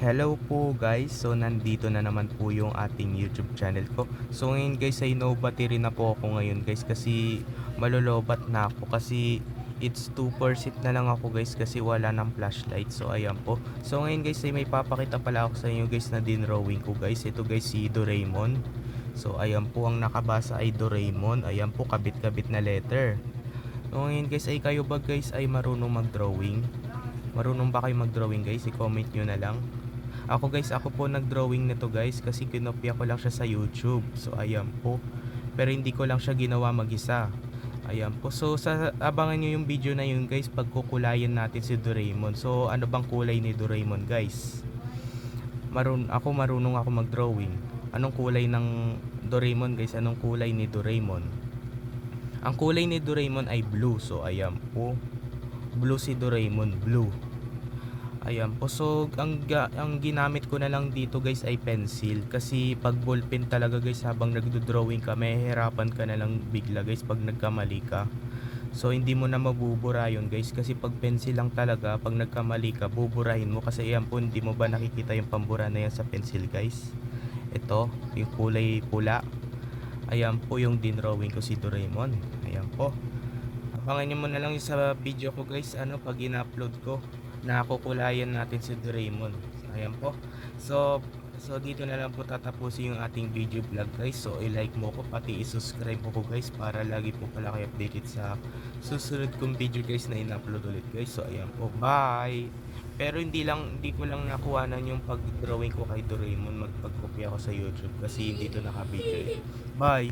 Hello po guys, so nandito na naman po yung ating YouTube channel ko. So ngayon guys ay no battery na po ako ngayon guys kasi malolobat na ako. Kasi it's 2% na lang ako guys kasi wala ng flashlight. So ayan po. So ngayon guys ay may papakita pala ako sa inyo guys na dinrawing ko guys. Ito guys si Doraemon. So ayan po ang nakabasa ay Doraemon. Ayan po kabit-kabit na letter. So ngayon guys ay kayo ba guys ay marunong mag-drawing? Marunong ba kayo mag-drawing guys? I-comment nyo na lang ako guys, ako po nag-drawing nito guys kasi kinopya ko lang siya sa YouTube. So ayan po. Pero hindi ko lang siya ginawa mag-isa. Ayan po. So sa abangan nyo yung video na yun guys pagkukulayan natin si Doraemon. So ano bang kulay ni Doraemon guys? Marun ako marunong ako mag-drawing. Anong kulay ng Doraemon guys? Anong kulay ni Doraemon? Ang kulay ni Doraemon ay blue. So ayan po. Blue si Doraemon, blue. Ayan po. So, ang, ang ginamit ko na lang dito guys ay pencil. Kasi pag ballpen talaga guys habang nagdo-drawing ka, mahihirapan ka na lang bigla guys pag nagkamali ka. So, hindi mo na mabubura yun guys. Kasi pag pencil lang talaga, pag nagkamali ka, buburahin mo. Kasi ayan po, hindi mo ba nakikita yung pambura na yan sa pencil guys? Ito, yung kulay pula. Ayan po yung dinrawing ko si Doraemon. Ayan po. Abangan nyo mo na lang sa video ko guys, ano, pag ina-upload ko nakukulayan natin si Doraemon. Ayan po. So, so dito na lang po tatapusin yung ating video vlog guys. So, i-like mo ko pati i-subscribe mo ko guys para lagi po pala kayo updated sa susunod kong video guys na in-upload ulit guys. So, ayan po. Bye! Pero hindi lang hindi ko lang nakuhanan yung pag-drawing ko kay Doraemon magpagkopya ako sa YouTube kasi hindi to naka-video. Bye!